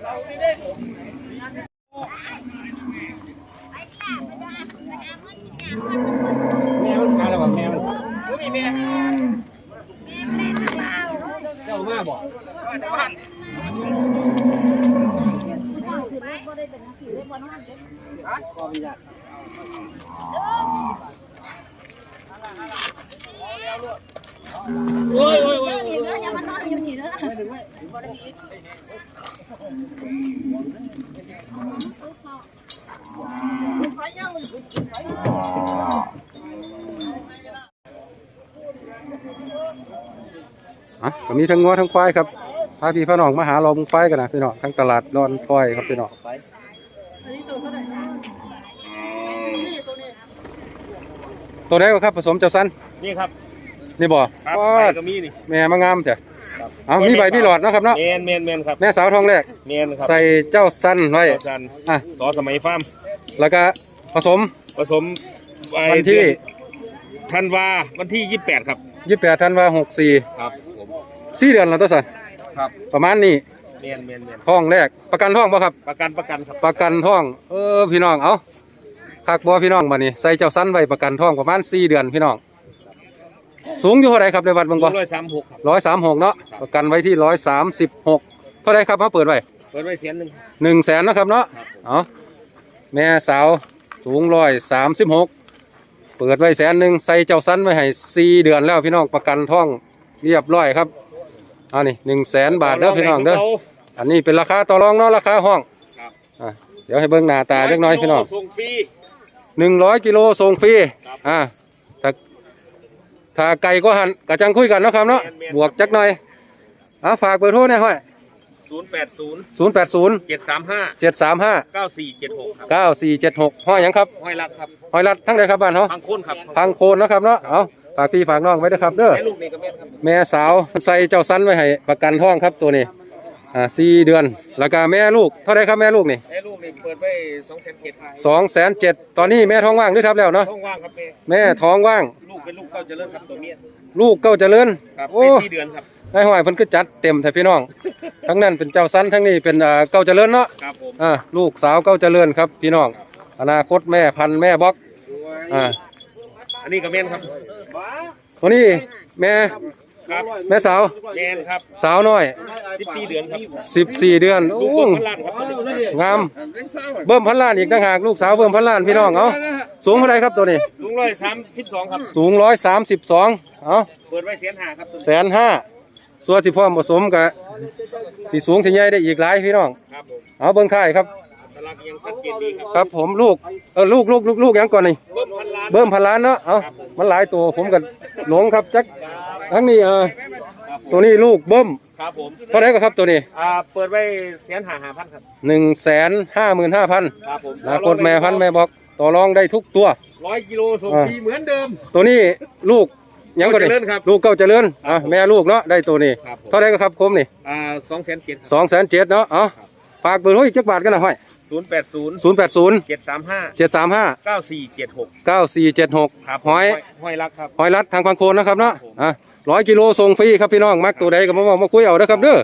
[SPEAKER 3] โอ๊
[SPEAKER 7] ยโอ๊ยโอ๊ย
[SPEAKER 3] ฮะก็มีทั้งงัวทั้งควายครับพาพี่พาน้องมาหาเราบุงควายกันนะพี่น้องทั้งตลาดดอนควายครับพี่น้องตัวไห นก็ครับผสมเจ้าสั้น
[SPEAKER 2] นี่ครับ
[SPEAKER 3] นี่บ่
[SPEAKER 2] ครับ
[SPEAKER 3] ว้า
[SPEAKER 2] ไปก็มีนี่
[SPEAKER 3] แม่มางามจ้ะเอามีใบมีหลอดเนาะครับเนาะ
[SPEAKER 2] เมนเมนเมนครับ
[SPEAKER 3] แม่สาวทองแรก
[SPEAKER 2] เมนครับ
[SPEAKER 3] ใส่เจ้าสั้นไว้
[SPEAKER 2] ต่อกัน
[SPEAKER 3] อะ
[SPEAKER 2] สอสมัยฟาร์ม
[SPEAKER 3] แล้วก็ผสม
[SPEAKER 2] ผสมไวั
[SPEAKER 3] นที่
[SPEAKER 2] ธันวาวันที่28ครับ
[SPEAKER 3] ยี่สิบแปดธันวาหกสี่
[SPEAKER 2] ครับผม
[SPEAKER 3] สี่เดือนแล้วตัวสัน
[SPEAKER 2] ครับ
[SPEAKER 3] ประมาณนี้
[SPEAKER 2] เมนเมนเมน
[SPEAKER 3] ท้องแรกประกันท้องป่ะครับ
[SPEAKER 2] ประกันประกันครับ
[SPEAKER 3] ประกันท้องเออพี่น้องเอา คักบัวพี่น้องบัดนี้ใส่เจ้าสั้นไว้ประกันท้องประมาณสี่เดือนพี่น้อง สูงอยู่เท่าไรครับในวัดบางบ่
[SPEAKER 2] ร้อยสามหกครับ
[SPEAKER 3] ร้อยสามหกเนาะประกันไว้ที่ร้อยสามสิบหกเท่าไรครับมาเปิดไว้
[SPEAKER 2] เปิดไว้เสียนหนึ่ง
[SPEAKER 3] หนึ่งแสนนาะครับเนาะเอาแม่สาวสูงร้อยสามสิบหกเปิดไว้แสนหนึ่งใส่เจ้าสั้นไว้ให้สี่เดือนแล้วพี่น้องประกันท้องเรียบร้อยครับเอันนี้หนึ่งแสนบาทเด้อพี่น้องเด้ออันนี้เป็นราคาต่อรองเนาะราคาห้อง
[SPEAKER 2] ครับ
[SPEAKER 3] อะเดี๋ยวให้เบิ่งหน้าตาเล็กน้อยพี่น้อง
[SPEAKER 2] ส่งฟรี
[SPEAKER 3] หนึ่งร้อยกิโลส่งฟรีอ่าถ้าถ้าไก่ก็หันกะจังคุยกันเนาะครับเนาะบวกจักหน่อยอะฝากเบอร์โทรหน่อยห้อย
[SPEAKER 2] ศูนย์แปดศูนย์
[SPEAKER 3] ศูนย์แปดศูนย์
[SPEAKER 2] เจ็ดสามห้า
[SPEAKER 3] เจ็ดสามห้า
[SPEAKER 2] เก้าสี่เจ็ดหกครับ
[SPEAKER 3] เก้าสี่เจ็ดหกห้อยหยังครับ
[SPEAKER 2] ห้อยรักครับ
[SPEAKER 3] ห้อยรัดทั้งใดครับบ้านเขา
[SPEAKER 2] พังโคนครับ
[SPEAKER 3] ทางโคนเนาะครับเนาะเอาฝากพี่ฝากน้องไว้ด้วยครับเด้อ
[SPEAKER 2] แม่ลูกนี่ก็แม่นครับ
[SPEAKER 3] แม่สาวใส่เจ้าสั้นไว้ให้ประกันท้องครับตัวนี้ อ่าสี่เดือน แล้วก็แม่ลูกเท่าไรครับแม่ลูกนี่
[SPEAKER 2] แม่ลูกนี่เปิดไว้สองแสนเจ็ด
[SPEAKER 3] สองแสนเจ็ดตอนนี้แม่ท้องว่างหรือทับแล้วเนาะ
[SPEAKER 2] ท้องว่างครับแม่
[SPEAKER 3] แม่ท้องว่าง
[SPEAKER 2] ลูกเป็นลูกเก้าเจริญครับตัวเมีย
[SPEAKER 3] ลูกเก้าเจริญ
[SPEAKER 2] ครับ
[SPEAKER 3] โอ้
[SPEAKER 2] เป็นสี่เดือนครับ
[SPEAKER 3] นายห้อยเพิ่นก็จัดเต็มแท้พี่น้อง ทั้งนั้นเป็นเจ้าสั้นทั้งนี้เป็นเอ่อเก้าเจริญเนาะ
[SPEAKER 2] ครับผม
[SPEAKER 3] อ่าลูกสาวเก้าเจริญครับพี่น้อง อนาคตแม่พันธุ์แม่บล็อกอ่า
[SPEAKER 2] อันนี้ก็แม่นครับ
[SPEAKER 3] วันนี้แม่
[SPEAKER 2] ครับ
[SPEAKER 3] แม่สาว
[SPEAKER 2] แม่นครับ
[SPEAKER 3] สาวน้อย
[SPEAKER 2] สิบสี่เดือนครับ
[SPEAKER 3] 14 เดือน
[SPEAKER 2] ลู
[SPEAKER 3] โอ้
[SPEAKER 2] กเบิ้งพันล้านครับ
[SPEAKER 3] งาม เบิ่มพันล้านอีกต่างหากลูกสาวเบิ่มพันล้านพี่น้องเอ้าสูงเท่าไหรครับตัวนี้
[SPEAKER 2] ลุงร้อยสามสิบสองครับ
[SPEAKER 3] สูง132เอ้า
[SPEAKER 2] เปิดไว้แสนห้าครับตัว
[SPEAKER 3] แสนห้าส่วนสิพร้อมผสมกับสิสูงสิใหญ่ได้อีกหลายพี่น้อง
[SPEAKER 2] ครับผม
[SPEAKER 3] เอาเบิ่งท้ายครับ
[SPEAKER 2] ตลาดยังสังเกตดีครับ
[SPEAKER 3] ครับผมลูกเออลูกลูกลูกลูกหยังก่อนนี่
[SPEAKER 2] เบิ้มพันล้าน
[SPEAKER 3] เบิ่มพันล้านเนาะ เอามันหลายตัวผมก็หลงครับจัก ทั้งนี้เออตัวนี้ลูกเบิ่ม
[SPEAKER 4] ครับผม
[SPEAKER 3] เท่าไหร่ก็ครับตัวนี้
[SPEAKER 4] อ่าเปิดไว้แสนหาหาพันครับ
[SPEAKER 3] หนึ่งแสนห้าหมื่นห้าพัน
[SPEAKER 4] ครับผม
[SPEAKER 3] นาคตแม่พันธุ์แม่บอกต่อรองได้ทุกตัว
[SPEAKER 4] ร้อยกิโลส่ง
[SPEAKER 3] อ่า
[SPEAKER 4] ฟรีเหมือนเดิม
[SPEAKER 3] ตัวนี้ลูกยังก็
[SPEAKER 4] เก้า
[SPEAKER 3] ได้
[SPEAKER 4] เจริญครับ
[SPEAKER 3] ลูกเก้าเจริญอะแม่ลูกเนาะได้ตัวนี้
[SPEAKER 4] ครับผม
[SPEAKER 3] เท่าไหร่ก็ครับคมนี่
[SPEAKER 4] อ่าสองแสนเจ็ด
[SPEAKER 3] สองแสนเจ็ดเนาะเอ๋อฝากเบอร์โทรอีกจักบาทกันนะห้อย
[SPEAKER 4] ศูนย์แปดศูนย์
[SPEAKER 3] ศูนย์แปดศูนย์
[SPEAKER 4] เจ็ดสามห้า
[SPEAKER 3] เจ็ดสามห้า
[SPEAKER 4] เก้าสี่เจ็ดหก
[SPEAKER 3] เก้าสี่เจ็ดหก
[SPEAKER 4] ครับ
[SPEAKER 3] หอย
[SPEAKER 4] หอยรักครับ
[SPEAKER 3] หอยรัดทางพังโคนนะครับเนาะ
[SPEAKER 4] ครับผม
[SPEAKER 3] อะร้อยกิโลส่งฟรีครับพี่น้องมักตัวใดก็มาบอกมาคุยเอาเด้อครับเด้อ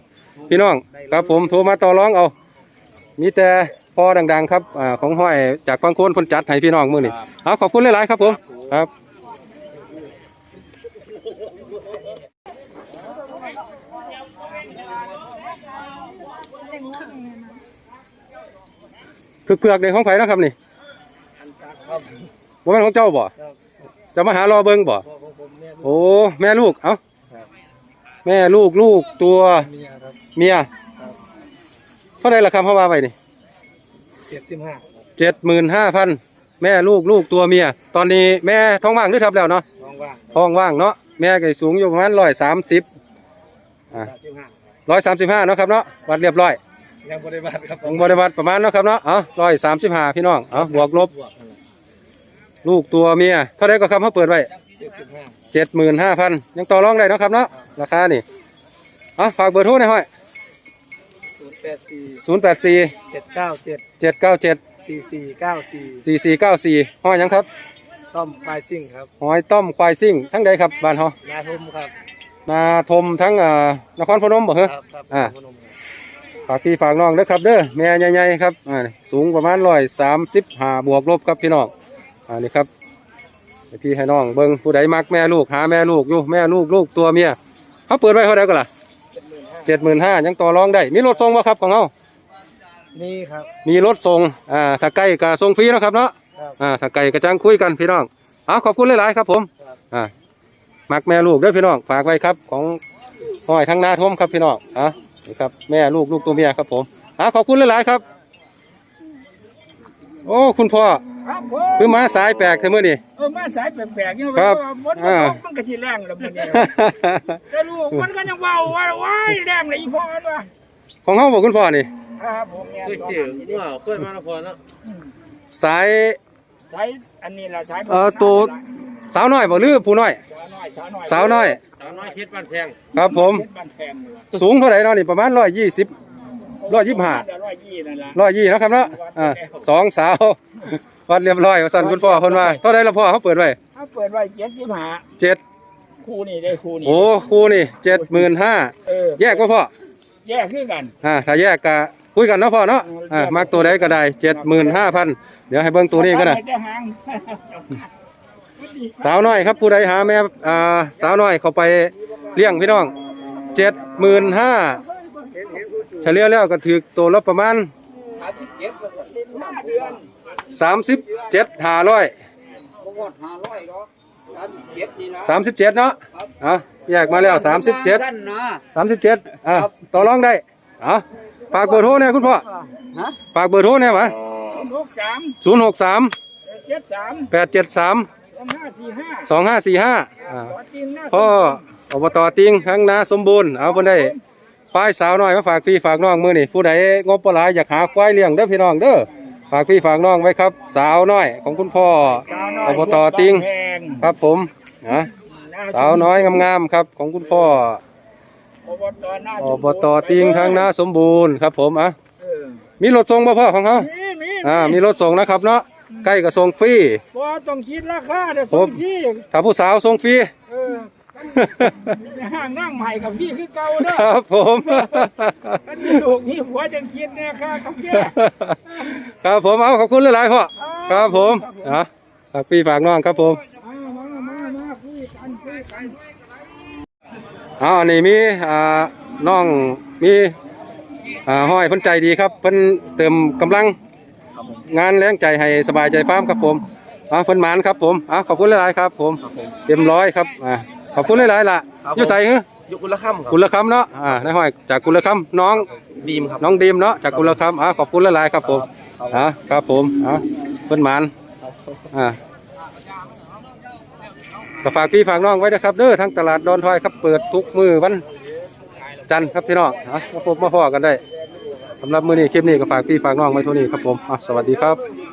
[SPEAKER 3] พี่น้องครับผมโทรมาต่อรองเอา มีแต่พอดังๆ ครับอ่าของห้อยจากพังโคนคนจัดให้พี่น้องมื้อนี้เอาขอบคุณหลายๆครับผมครับ เกือกในของไผ่นะครับนี่ว่าเป็นของเจ้าบ่จะมาหารอเบิงบ่โอ้แม่ลูกเอ้าแม่ลูกลูกตัวเมียเท่าไหรล่ะครับพ่อว่าไปนี่
[SPEAKER 5] เจ็ดสิบห้า
[SPEAKER 3] เจ็ดหมื่นห้าพันแม่ลูกลูกตัวเมีย ตอนนี้แม่ท้องว่างหรือทับแล้วเนาะ
[SPEAKER 5] น้องว่าง
[SPEAKER 3] ท้องว่างเนาะแม่ก็สูงอยู่ประมาณร้อยสามสิบ อ่า
[SPEAKER 5] สามสิบห้า
[SPEAKER 3] ร้อยสามสิบห้าเนาะครับเนาะวัดเรียบร้อย
[SPEAKER 5] ยังบริบาลครับ
[SPEAKER 3] ของบริวัตประมาณเนาะครับเนาะเอาร้อยสามสิบห้าพี่น้องเอาบวกลบ
[SPEAKER 5] บวกนั่นแหละ
[SPEAKER 3] ลูกตัวเมียเท่าไรก็ครับเขาเปิดไว้
[SPEAKER 5] เจ็ดสิบห้า
[SPEAKER 3] เจ็ดหมื่นห้าพันยังต่อรองได้เนาะครับเนาะราคานี่เอาฝากเบอร์โทรหน่อยห้อย
[SPEAKER 5] ศูนย์แปดสี่
[SPEAKER 3] ศูนย์แปดสี่
[SPEAKER 5] เจ็ดเก้าเจ็ด
[SPEAKER 3] เจ็ดเก้าเจ็ด
[SPEAKER 5] สี่สี่เก้าสี่
[SPEAKER 3] สี่สี่เก้าสี่ห้อยหยังครับ
[SPEAKER 5] ต้อมปลายซิ่งครับ
[SPEAKER 3] หอยต้อมควายซิ่งทั้งใดครับบ้านเฮา
[SPEAKER 5] นาทุ่มครับ
[SPEAKER 3] นาทมทั้งอ่านครพนมบ่เหรอ
[SPEAKER 5] ครับครับ
[SPEAKER 3] อ่า
[SPEAKER 5] พนมครับ
[SPEAKER 3] ฝากพี่ฝากน้องเด้อครับเด้อแม่ใหญ่ๆครับอ่าสูงประมาณร้อยสามสิบห้าบวกลบครับพี่น้องอ่านี่ครับให้พี่ให้น้องเบิ่งผู้ใดมักแม่ลูกหาแม่ลูกอยู่แม่ลูกลูกตัวเมียเขาเปิดไว้เท่าไหร่ก็ล่ะเจ็ดหมื่นห้ายังต่อรองได้ มีรถส่งบ่ครับของเขา
[SPEAKER 5] นี่ครับ
[SPEAKER 3] มีรถส่งอ่าถ้าไกลก็ส่งฟรีเนาะครับเนาะ
[SPEAKER 5] ครับ
[SPEAKER 3] อ่าถ้าไกลก็จังคุยกันพี่น้องเอาขอบคุณหลายๆครับผม
[SPEAKER 5] ครับ
[SPEAKER 3] อ่ามักแม่ลูกเด้อพี่น้องฝากไว้ครับของห้อยทั้งนาทมครับพี่น้องอะ นี่ครับแม่ลูกลูกตัวเมียครับผมอ่าขอบคุณหลายๆครับ โอ้คุณพ่อ
[SPEAKER 8] ครับผม
[SPEAKER 3] คือมาสายแปลกเท่ามื่อนี่
[SPEAKER 8] เออมาสายแปลกๆเนี่ย
[SPEAKER 3] ครับ
[SPEAKER 8] มัน
[SPEAKER 3] อ่า
[SPEAKER 8] มันก็สิแรงแล้วมันเนี่ยแต่ลูกมันก็ยังเว้าว่าว้ายแรงเลยอีพ่อมันว่า
[SPEAKER 3] ของเขาบอกคุณพ่อนี่
[SPEAKER 8] ครับผมเนี่ย
[SPEAKER 5] เคยเสียงเมื่อเคยมาละพอเนาะ
[SPEAKER 3] สาย
[SPEAKER 8] ใช้อันนี้ล่ะใช้
[SPEAKER 3] เอ่อตัว สาวน้อยบ่หรือผู้น้อย
[SPEAKER 8] สาวน้อยสาวน้อย
[SPEAKER 3] สาวน้อย
[SPEAKER 5] สาวน้อยเพชรบ้านแพง
[SPEAKER 3] ครับผม
[SPEAKER 8] เพชรบ้านแพงนี่ล่ะ
[SPEAKER 3] สูงเท่าไหร่เนาะนี่ประมาณร้อยยี่สิบ ร้อยยี่สิบห้า
[SPEAKER 8] ร้อยยี่นั่นล่ะ
[SPEAKER 3] ร้อยยี่นาะครับเนาะอ่าสองสาว วัดเรียบร้อยว่าสั่นคุณพ่อคนว่าเท่าไหร่ละพ่อเขาเปิดไว้
[SPEAKER 8] เขาเปิดไว้เจ็ดสิบห้า
[SPEAKER 3] เจ็ด
[SPEAKER 8] คู่นี่ได้คู่นี่
[SPEAKER 3] โอ้ครูนี่เจ็ดหมื่นห้า
[SPEAKER 8] เออ
[SPEAKER 3] แยกว่าพ่อ
[SPEAKER 8] แยกคือกัน
[SPEAKER 3] อ่าถ้าแยกก็คุยกันเนาะพ่อเนาะอ่ามักตัวใดก็ได้เจ็ดหมื่นห้าพันเดี๋ยวให้เบิ่งตัวนี้ก็ได้
[SPEAKER 8] ไปแต่หาง
[SPEAKER 3] สาวน้อยครับผู้ใดหาแม่อ่าสาวน้อยเขาไปเลี้ยงพี่น้องเจ็ดหมื่นห้าเฉลี่ยแล้วก็ถือตัวละประมาณ
[SPEAKER 8] ห้าเดือน
[SPEAKER 3] สามสิบเจ็ดห้าร้อย
[SPEAKER 5] บ่หมดห้าร้อยก็สามสิบเจ็ดนี่นะ
[SPEAKER 3] สามสิบเจ็ดเนาะอะแยกมาแล้วสามสิบเจ็ด
[SPEAKER 5] ท่านนะ
[SPEAKER 3] สามสิบเจ็ดอะต่อรองได้เอาฝากเบอร์โทรเนี่ยคุณพ่อ
[SPEAKER 5] ฮะ
[SPEAKER 3] ฝากเบอร์โทรเนี่ยวะ
[SPEAKER 8] หกสาม
[SPEAKER 3] ศูนย์หกสาม
[SPEAKER 8] เจ็ดสาม
[SPEAKER 3] แปดเจ็ดสาม
[SPEAKER 8] สอง ห้าสี่ห้า
[SPEAKER 3] สองห้าสี่ห้า
[SPEAKER 8] ขอจริงนะ
[SPEAKER 3] พ่ออบตติงทั้งนาสมบูรณ์เอาเพิ่นได้ควายสาวน้อยมาฝากพี่ฝากน้องมือนี่ผู้ใดงบปลายอยากหาควายเลี้ยงเด้อพี่น้องเด้อฝากพี่ฝากน้องไว้ครับ สาวน้อยของคุณพ่อ
[SPEAKER 8] สาวน้อย
[SPEAKER 3] อบตติง
[SPEAKER 8] แพง
[SPEAKER 3] ครับผมนะสาวน้อยงามๆครับของคุณพ่อ
[SPEAKER 8] อบตหน้า
[SPEAKER 3] อบตติงทางนาสมบูรณ์ครับผมอะ
[SPEAKER 8] เออ
[SPEAKER 3] มีรถส่งบ่พ่อของเขา
[SPEAKER 8] มีมี
[SPEAKER 3] อ่ามีรถส่งนะครับเนาะ ใกล้กับส่งฟรี
[SPEAKER 8] บ่ต้องคิดราคาเด้อ
[SPEAKER 3] ครั
[SPEAKER 8] ส่
[SPEAKER 3] บ
[SPEAKER 8] งที่
[SPEAKER 3] ถ้าผู้สาวส่งฟรี
[SPEAKER 8] เออในห้างนั่งใหม่กับพี่คือเก่าเด้อ
[SPEAKER 3] ครับผม
[SPEAKER 8] อันนี้ลูกนี่ผัวจังคิดแน่ค่ะกับแก
[SPEAKER 3] ครับผมเอาขอบคุณหลายๆพ่อครับผมอะฝากพี่ฝากน้องครับผม
[SPEAKER 8] เอามามามาคุยกันคุยกัน
[SPEAKER 3] เอาอันนี้มีอ่าน้องมีอ่าห้อยเพิ่นใจดีครับเพิ่นเติมกำลัง งานแรงใจให้สบายใจฟาร์มครับผมอ่าเพิ่นหมานครับผมอ่าขอบคุณหลายๆครับผม เต็มร้อยครับอ่าขอบคุณหลายๆล่ะอยู่ใส่เหรอ
[SPEAKER 5] ยุกุลค่ำครับ
[SPEAKER 3] กุลคำเนาะอ่านายห้อยจากกุลคำน้อง
[SPEAKER 5] ดีมครับ
[SPEAKER 3] น้องดีมเนาะจากกุลคำอ่าขอบคุณหลายๆครับผมอ่าครับผมอ่าเพิ่นหมานอ่าก็ฝากพี่ฝากน้องไว้นะครับเด้อทั้งตลาดดอนทอยครับเปิดทุกมือวันจันทร์ครับพี่น้องอะมาพบมาพอกันได้ สำหรับมื้อนี้คลิปนี้ก็ฝากพี่ฝากน้องไว้เท่านี้ครับผมอะสวัสดีครับ